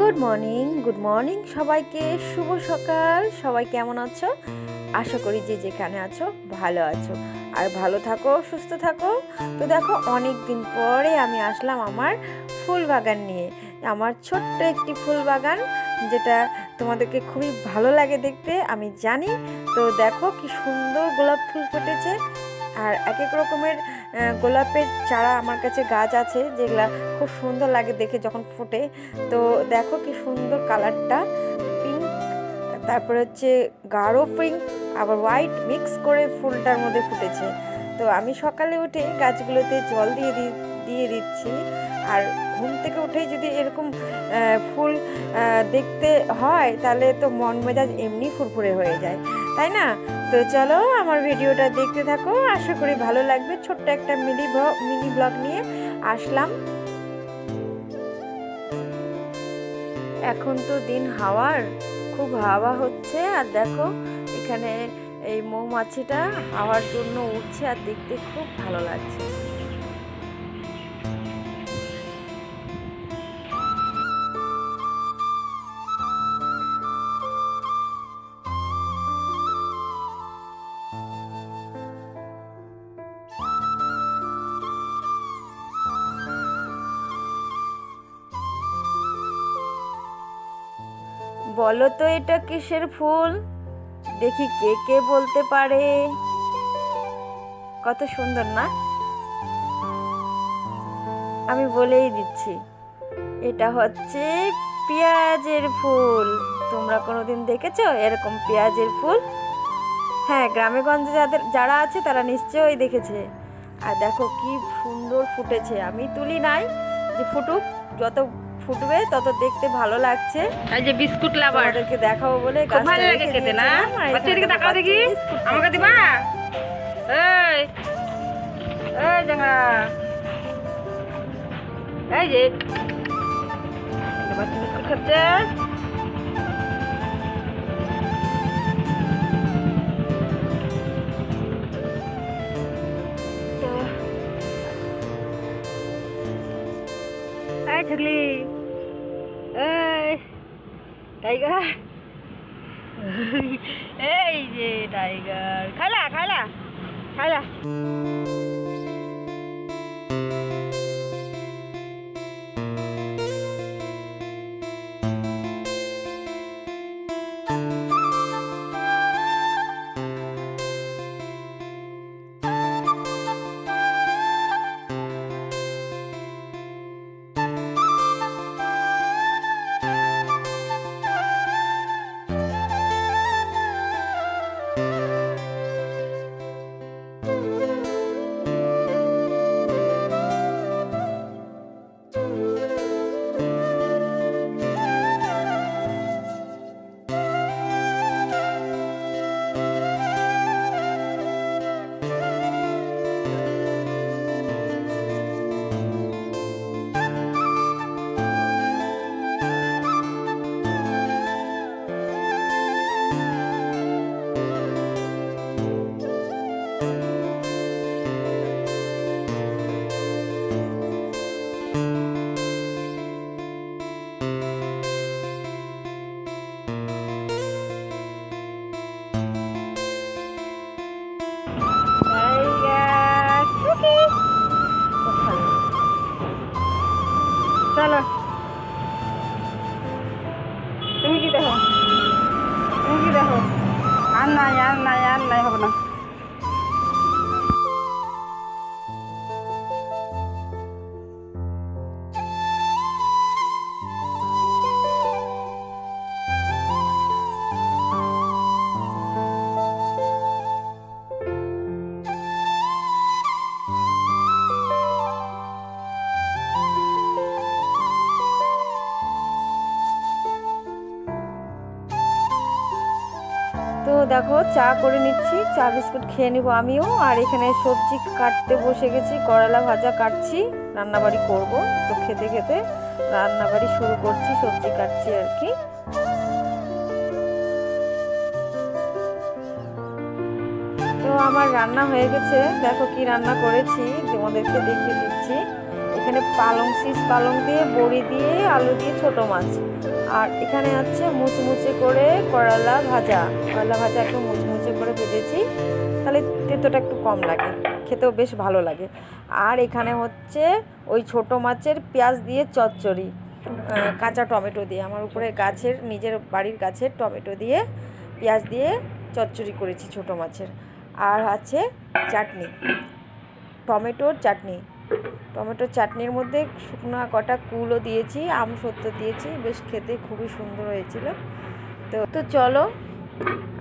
Good morning good morning সবাইকে, শুভ সকাল। সবাই কেমন আছো? আশা করি যে যেখানে আছো, ভালো আছো। আর ভালো থাকো, সুস্থ থাকো। তো দেখো অনেক দিন পরে আমি আসলাম আমার ফুল বাগান নিয়ে। আমার ছোট্ট একটি ফুল বাগান, যেটা তোমাদেরকে খুবই ভালো লাগে দেখতে, আমি জানি। তো দেখো, কি সুন্দর গোলাপ ফুল ফুটেছে। আর এক এক রকমের গোলাপের চারা আমার কাছে গাছ আছে যেগুলা খুব সুন্দর লাগে দেখে যখন ফুটে। তো দেখো কি সুন্দর কালারটা পিঙ্ক তারপরে হচ্ছে গাঢ় পিঙ্ক আবার হোয়াইট মিক্স করে ফুলটার মধ্যে ফুটেছে। তো আমি সকালে উঠে গাছগুলোতে জল দিয়ে দি, দিয়ে দিচ্ছি। আর ঘুম থেকে উঠেই যদি এরকম ফুল দেখতে হয় তাহলে তো মন মেজাজ এমনি ফুরফুরে হয়ে যায়। তাই না? তো চলো আমার ভিডিওটা দেখতে থাকো। আশা করি ভালো লাগবে। ছোট্ট একটা মিনি মিনি ব্লগ নিয়ে আসলাম। এখন তো দিন হাওয়ার। খুব হাওয়া হচ্ছে। আর দেখো, এখানে এই মৌমাছিটা হাওয়ার জন্য উঠছে আর দেখতে খুব ভালো লাগছে। বলো তো এটা কিসের ফুল? দেখি কে কে বলতে পারে। কত সুন্দর, না? আমি বলেই দিচ্ছি, এটা হচ্ছে পেঁয়াজের ফুল। তোমরা কোনোদিন দেখেছ এরকম পেঁয়াজের ফুল? হ্যাঁ গ্রামে গঞ্জে যাদের যারা আছে তারা নিশ্চয়ই দেখেছে। আর দেখো কি সুন্দর ফুটেছে। আমি তুলি নাই যে ফুটুক, যত ফুটবে তত দেখতে ভালো লাগছে। এই যে বিস্কুট লাভার তোমাদেরকে দেখাবো বলে খুব ভালো লাগে খেতে না? বাচ্চা এদিকে তাকাও দেখি। আমাকে দিবা? এই। এই জাঙ্গা এই যে। বাচ্চা বিস্কুট খাচ্ছে। এই টাইগার এই যে টাইগার খাইলা খাইলা খাইলা নাই আর নাই আর নাই হবে না? দেখো, চা করে নিচ্ছি, চা বিস্কুট খেয়ে নিব আমিও। আর এখানে সবজি কাটতে বসে গেছি, করলা ভাজা কাটছি, রান্নাবাড়ি করব। তো খেতে খেতে রান্নাবাড়ি শুরু করছি, সবজি কাটছি আর কি। তো আমার রান্না হয়ে গেছে। দেখো কি রান্না করেছি, তোমাদেরকে দেখিয়ে দিচ্ছি। এখানে পালং শীষ পালং দিয়ে, বড়ি দিয়ে, আলু দিয়ে ছোট মাছ। আর এখানে আছে মুচমুচে করে করলা ভাজা। করলা ভাজা একটু মুচমুচে করে ভেজেছি। তাহলে তেতোটা একটু কম লাগে, খেতেও বেশ ভালো লাগে। আর এখানে হচ্ছে ওই ছোট মাছের পেঁয়াজ দিয়ে চচ্চড়ি কাঁচা টমেটো দিয়ে। আমার উপরে গাছের, নিজের বাড়ির গাছের টমেটো দিয়ে পেঁয়াজ দিয়ে চচ্চড়ি করেছি ছোট মাছের। আর আছে চাটনি, টমেটোর চাটনি। টমেটোর চাটনির মধ্যে শুকনো কটা কুলও দিয়েছি, আম সত্য দিয়েছি, বেশ খেতে খুবই সুন্দর হয়েছিল। তো তো চলো,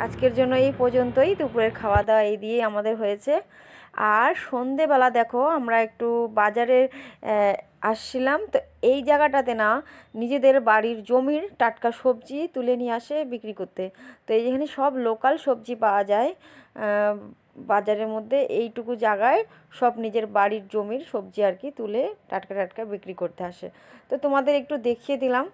আজকের জন্য এই পর্যন্তই, দুপুরের খাওয়া দাওয়া এই দিয়েই আমাদের হয়েছে। আর সন্ধেবেলা দেখো, আমরা একটু বাজারে আসছিলাম, তো এই জায়গাটাতে না, নিজেদের বাড়ির জমির টাটকা সবজি তুলে নিয়ে আসে বিক্রি করতে। তো এইখানে সব লোকাল সবজি পাওয়া যায় বাজারের মধ্যে এইটুকু জায়গায় সব নিজের বাড়ির জমির সবজি আর কি তুলে টাটকা টাটকা বিক্রি করতে আসে। তো তোমাদের একটু দেখিয়ে দিলাম।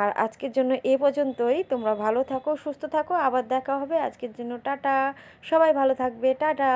আর আজকের জন্য এ পর্যন্তই। তোমরা ভালো থাকো, সুস্থ থাকো। আবার দেখা হবে। আজকের জন্য টাটা। সবাই ভালো থাকবে। টাটা।